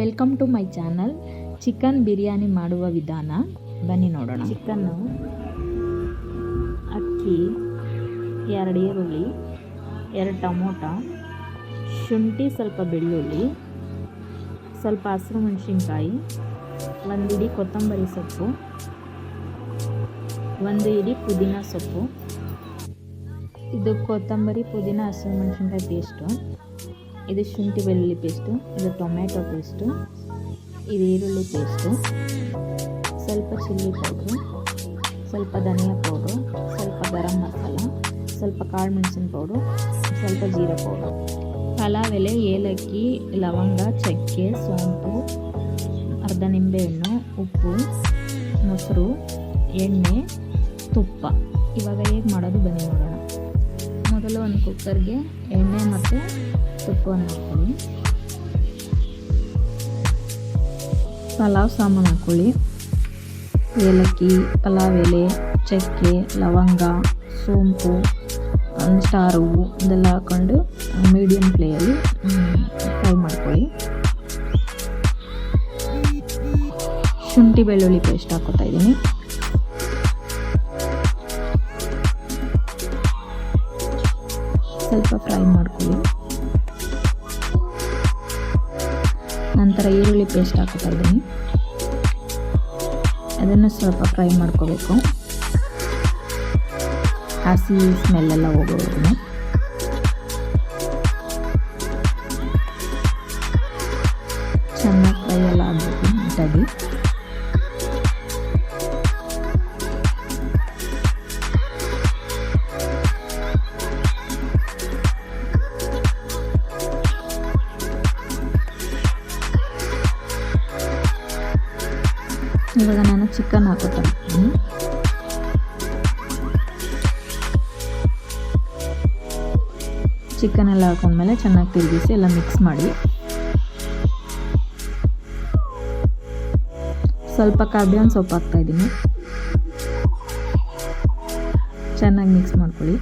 Welcome to my channel chicken biryani ಮಾಡುವ ವಿಧಾನ ಬನ್ನಿ ನೋಡೋಣ. ಚಿಕನ್ನು ಅಕ್ಕಿ, ಎರಡು ಈರುಳ್ಳಿ, ಎರಡು ಟೊಮೊಟೊ, ಶುಂಠಿ ಸ್ವಲ್ಪ ಬೆಳ್ಳುಳ್ಳಿ, ಸ್ವಲ್ಪ ಹಸಿರು ಮೆಣಸಿನ್ಕಾಯಿ, ಒಂದು ಇಡೀ ಕೊತ್ತಂಬರಿ ಸೊಪ್ಪು, ಒಂದು ಇಡಿ ಪುದೀನ ಸೊಪ್ಪು. ಇದು ಕೊತ್ತಂಬರಿ, ಪುದೀನ, ಹಸಿರು ಮೆಣಸಿನ್ಕಾಯಿ ಪೇಸ್ಟು ಇದು ಶುಂಠಿ ಬೆಳ್ಳುಳ್ಳಿ ಪೇಸ್ಟು, ಇದು ಟೊಮ್ಯಾಟೊ ಪೇಸ್ಟು, ಇದು ಈರುಳ್ಳಿ ಪೇಸ್ಟು, ಸ್ವಲ್ಪ ಚಿಲ್ಲಿ ಪೌಡ್ರು, ಸ್ವಲ್ಪ ಧನಿಯಾ ಪೌಡ್ರು, ಸ್ವಲ್ಪ ಗರಂ ಮಸಾಲ, ಸ್ವಲ್ಪ ಕಾಳು ಮೆಣಸಿನ ಪೌಡ್ರು, ಸ್ವಲ್ಪ ಜೀರಾ ಪೌಡ್ರು. ಪಲಾವ್ ಎಲೆ ಏಲಕ್ಕಿ, ಲವಂಗ, ಚಕ್ಕೆ, ಸೋಂಪು, ಅರ್ಧ ನಿಂಬೆಹಣ್ಣು, ಉಪ್ಪು, ಮೊಸರು, ಎಣ್ಣೆ, ತುಪ್ಪ. ಇವಾಗ ಹೇಗೆ ಮಾಡೋದು ಬನ್ನಿ ನೋಡೋಣ. ಮೊದಲು ಒಂದು ಕುಕ್ಕರ್ಗೆ ಎಣ್ಣೆ ಮತ್ತು ತುಪ್ಪವನ್ನು ಹಾಕ್ಕೊಳ್ಳಿ ಪಲಾವ್ ಸಾಮಾನು ಹಾಕ್ಕೊಳ್ಳಿ ಏಲಕ್ಕಿ ಪಲಾವ್ ಎಲೆ ಚಕ್ಕೆ, ಲವಂಗ, ಸೋಂಪು ಸ್ಟಾರ್ ಹೂವು ಇದೆಲ್ಲ ಹಾಕ್ಕೊಂಡು ಮೀಡಿಯಮ್ ಫ್ಲೇಯಲ್ಲಿ ಫ್ರೈ ಮಾಡ್ಕೊಳ್ಳಿ. ಶುಂಠಿ ಬೆಳ್ಳುಳ್ಳಿ ಪೇಸ್ಟ್ ಹಾಕೋತಾ ಇದ್ದೀನಿ. ಸ್ವಲ್ಪ ಫ್ರೈ ಮಾಡ್ಕೊಳ್ಳಿ. ನಂತರ ಈರುಳ್ಳಿ ಪೇಸ್ಟ್ ಹಾಕೋತಾ ಇದ್ದೀನಿ. ಅದನ್ನು ಸ್ವಲ್ಪ ಫ್ರೈ ಮಾಡ್ಕೋಬೇಕು. ಹಸಿ ಸ್ಮೆಲ್ಲೆಲ್ಲ ಹೋಗೋವರೆಗೂ. ಚೆನ್ನಾಗಿ ಫ್ರೈ ಎಲ್ಲ ಆಗಬೇಕು, ನೀಟಾಗಿ. ಇವಾಗ ನಾನು ಚಿಕನ್ ಹಾಕೋತೀನಿ. ಚಿಕನ್ ಎಲ್ಲ ಹಾಕೊಂಡ್ಮೇಲೆ ಚೆನ್ನಾಗಿ ತಿರುಗಿಸಿ ಎಲ್ಲ ಮಿಕ್ಸ್ ಮಾಡಿ. ಸ್ವಲ್ಪ ಕರ್ಬೇವಿನ ಸೊಪ್ಪು ಹಾಕ್ತಾ ಇದ್ದೀನಿ. ಚೆನ್ನಾಗಿ ಮಿಕ್ಸ್ ಮಾಡ್ಕೊಳ್ಳಿ.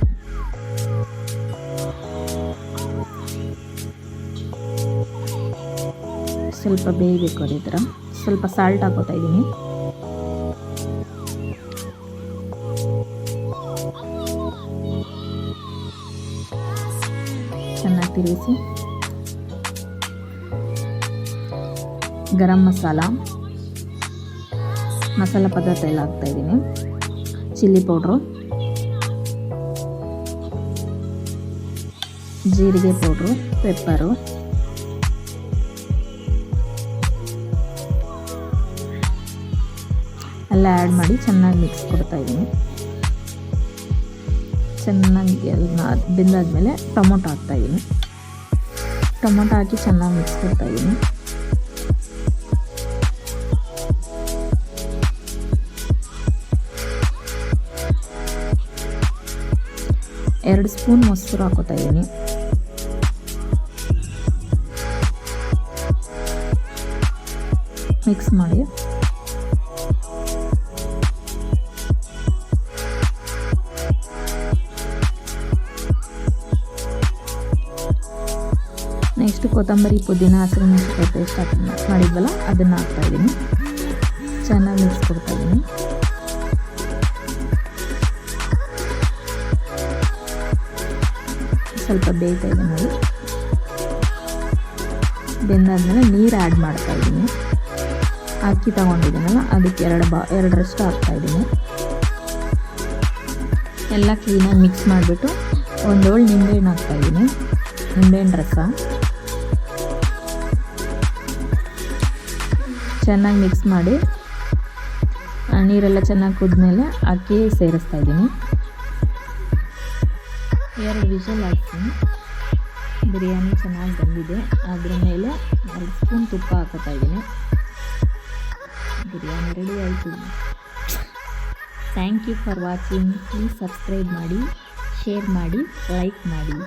ಸ್ವಲ್ಪ ಬೇಯಬೇಕು ಅದೇ ಥರ. ಸ್ವಲ್ಪ ಸಾಲ್ಟ್ ಹಾಕೋತಾ ಇದ್ದೀನಿ. ಚೆನ್ನಾಗಿ ತಿರುಗಿಸಿ ಗರಂ ಮಸಾಲ. ಮಸಾಲ ಪದಾರ್ಥ ಎಲ್ಲ ಹಾಕ್ತಾ ಇದ್ದೀನಿ. Chilli powder. ಜೀರಿಗೆ ಪೌಡ್ರು, ಪೆಪ್ಪರು. ಎಲ್ಲ ಆ್ಯಡ್ ಮಾಡಿ ಚೆನ್ನಾಗಿ ಮಿಕ್ಸ್ ಕೊಡ್ತಾ ಇದ್ದೀನಿ. ಚೆನ್ನಾಗಿ ಎಲ್ಲ ಬೆಂದಾದ್ಮೇಲೆ ಟೊಮೊಟೊ ಹಾಕ್ತಾಯಿದ್ದೀನಿ ಟೊಮೊಟೊ ಹಾಕಿ ಚೆನ್ನಾಗಿ ಮಿಕ್ಸ್ ಕೊಡ್ತಾಯಿದ್ದೀನಿ ಎರಡು ಸ್ಪೂನ್ ಮೊಸರು ಹಾಕೋತಾ ಮಿಕ್ಸ್ ಮಾಡಿ. ನೆಕ್ಸ್ಟ್ ಕೊತ್ತಂಬರಿ ಪುದೀನ ಹಸಿರು ಮೆಣಸಿನಕಾಯಿ ಪೇಸ್ಟ್ ಹಾಕಿ ಮಾಡಿದ್ವಲ್ಲ, ಅದನ್ನು ಹಾಕ್ತಾಯಿದ್ದೀನಿ ಚೆನ್ನಾಗಿ ಮಿಕ್ಸ್ ಕೊಡ್ತಾಯಿದ್ದೀನಿ ಸ್ವಲ್ಪ ಬೇಯ್ತಾ ಇದೆ ನೋಡಿ. ಬೆಂದಾದ್ಮೇಲೆ ನೀರು ಆ್ಯಡ್ ಮಾಡ್ತಾ ಇದ್ದೀನಿ. ಅಕ್ಕಿ ತಗೊಂಡಿದ್ದೀನಲ್ಲ, ಅದಕ್ಕೆ ಎರಡು ಬಾ, ಎರಡರಷ್ಟು ಹಾಕ್ತಾಯಿದ್ದೀನಿ ಎಲ್ಲ ಕ್ಲೀನಾಗಿ ಮಿಕ್ಸ್ ಮಾಡಿಬಿಟ್ಟು ಒಂದೇಳು ನಿಂಬೆಹಣ್ಣು ಹಾಕ್ತಾಯಿದ್ದೀನಿ ನಿಂಬೆಹಣ್ಣು ರಸ. ಚೆನ್ನಾಗಿ ಮಿಕ್ಸ್ ಮಾಡಿ ನೀರೆಲ್ಲ ಚೆನ್ನಾಗಿ ಕುದ್ಮೇಲೆ ಅಕ್ಕಿ ಸೇರಿಸ್ತಾ ಇದ್ದೀನಿ. ಎರಡು ವಿಷಲ್ ಹಾಕ್ತೀನಿ. ಬಿರಿಯಾನಿ ಚೆನ್ನಾಗಿ ಬಂದಿದೆ. ಅದ್ರ ಮೇಲೆ ಎರಡು ಸ್ಪೂನ್ ತುಪ್ಪ ಹಾಕೋತಾ ಇದ್ದೀನಿ. ಬಿರಿಯಾನಿ ರೆಡಿ ಆಯಿತು. Thank you for watching please subscribe ಮಾಡಿ ಶೇರ್ ಮಾಡಿ ಲೈಕ್ ಮಾಡಿ.